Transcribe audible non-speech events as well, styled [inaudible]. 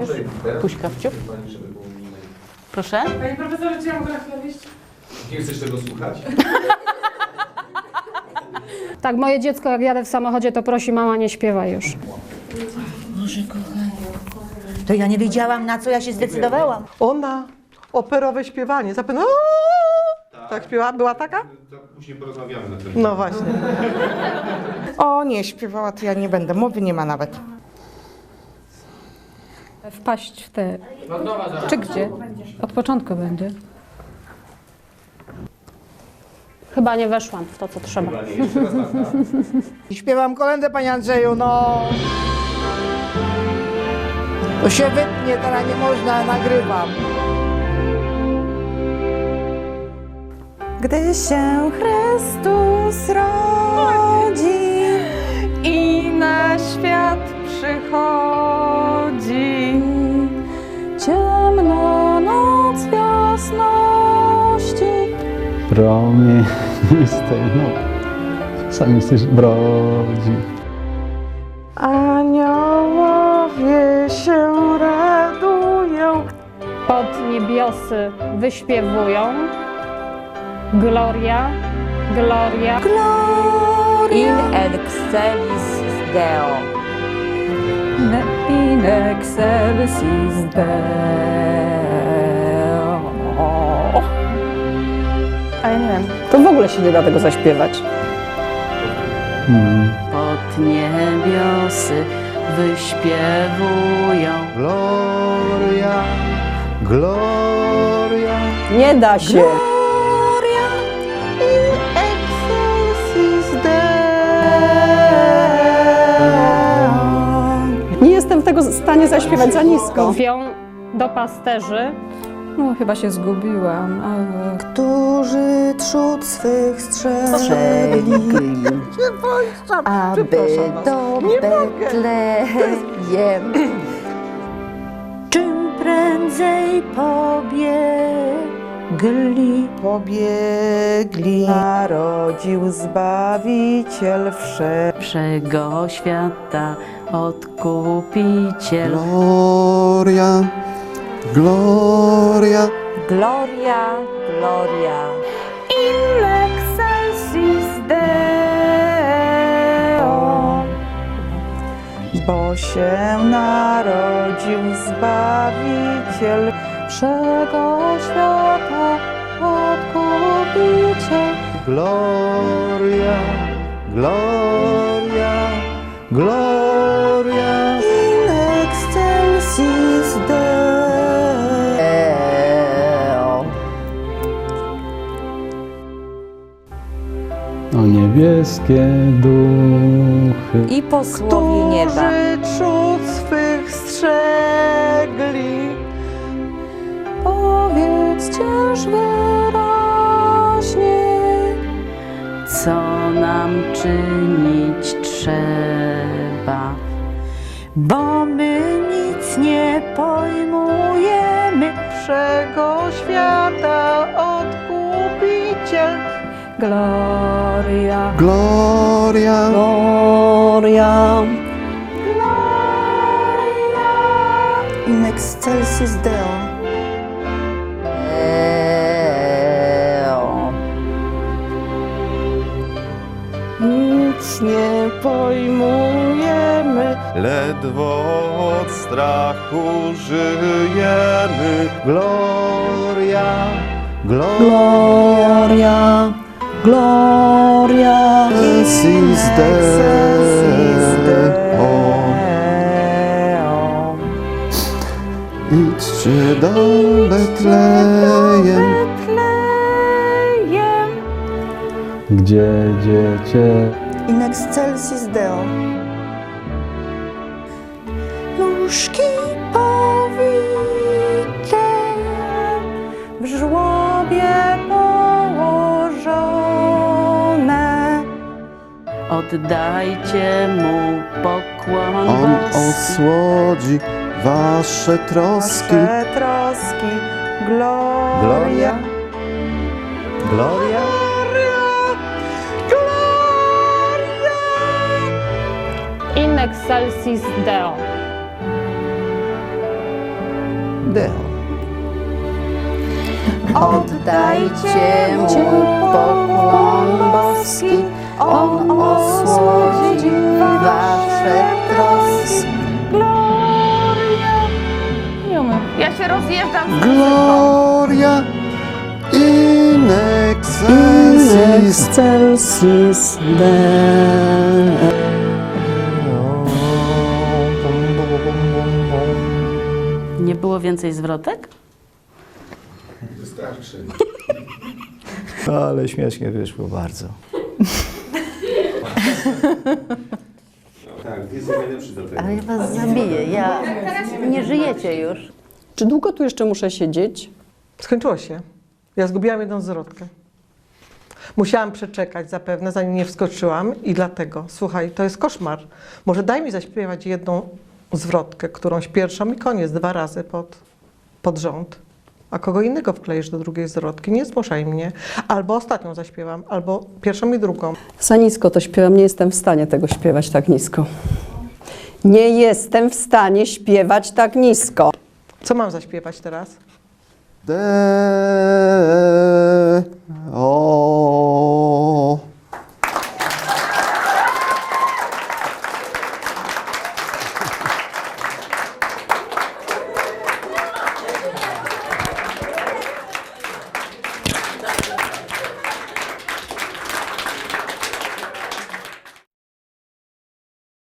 Już. Puśka w ciup. Proszę. Panie profesorze, czy ja mogę na chwilę wyjść? Nie chcesz tego słuchać? [laughs] Tak, moje dziecko jak jadę w samochodzie, to prosi mama nie śpiewa już. To ja nie wiedziałam, na co ja się zdecydowałam. Ona, operowe śpiewanie, zapewne tak śpiewała, była taka? To później porozmawiamy na ten No właśnie. [laughs] O nie, śpiewała to ja nie będę, mowy nie ma nawet. Wpaść w te... Czy gdzie? Od początku będzie. Chyba nie weszłam w to, co trzeba. [laughs] Śpiewam kolędę, panie Andrzeju, no. To się wytnie, teraz nie można, nagrywam. Gdy się Chrystus rodzi i na świat przychodzi, promienistej, [laughs] no, sami jesteś brodzi. Aniołowie się radują. Pod niebiosy wyśpiewują. Gloria, gloria. In excelsis Deo. In excelsis Deo. A ja nie wiem. To w ogóle się nie da tego zaśpiewać. Hmm. Pod niebiosy wyśpiewują. Gloria, gloria. Nie da się. Nie jestem w tego stanie zaśpiewać za nisko. Mówią do pasterzy. No, chyba się zgubiłam, ale... Którzy trzód swych strzegli, aby do Betlejem czym prędzej pobiegli. Pobiegli, narodził Zbawiciel. Wszego świata odkupiciel. Gloria, gloria. Gloria, gloria. In excelsis Deo. Bo się narodził Zbawiciel Wszego świata odkupiciel. Gloria, gloria, gloria. O niebieskie duchy. I posłowie nieba. Którzy trzód swych strzegli. Powiedzcież wyraźnie. Co nam czynić trzeba? Bo my nic nie pojmujemy. Wszego świata odkupiciel. Gloria, Gloria, gloria. In excelsis Deo. Deo. Nic nie pojmujemy. ledwo od strachu żyjemy. Gloria, gloria, Gloria, gloria. Deo. Deo. Idźcie do Betlejem. gdzie dziecię In excelsis Deo. Nóżki powite w żłobie Oddajcie mu pokłon On osłodzi wasze troski. Nasze troski. Gloria. Gloria, gloria. In excelsis Deo. Deo. Oddajcie mu pokłon boski, on osłodzi wasze troski. Nie umiem. Ja się rozjeżdżam z Gloria in excelsis Excelsis Deo. Nie było więcej zwrotek? Wystarczy. Ale śmiesznie wyszło bardzo. No, [laughs] tak, ty jesteś najlepszy do tego. Ale ja was zabiję, ja... Nie żyjecie już. Czy długo tu jeszcze muszę siedzieć? Skończyło się. Ja zgubiłam jedną zwrotkę. Musiałam przeczekać zapewne, zanim nie wskoczyłam i dlatego, słuchaj, to jest koszmar. Może daj mi zaśpiewać jedną zwrotkę, którąś pierwszą i koniec, dwa razy pod, pod rząd. A kogo innego wkleisz do drugiej zwrotki, nie zmuszaj mnie. Albo ostatnią zaśpiewam, albo pierwszą i drugą. Za nisko to śpiewam, nie jestem w stanie tego śpiewać tak nisko. Nie jestem w stanie śpiewać tak nisko. Co mam zaśpiewać teraz? De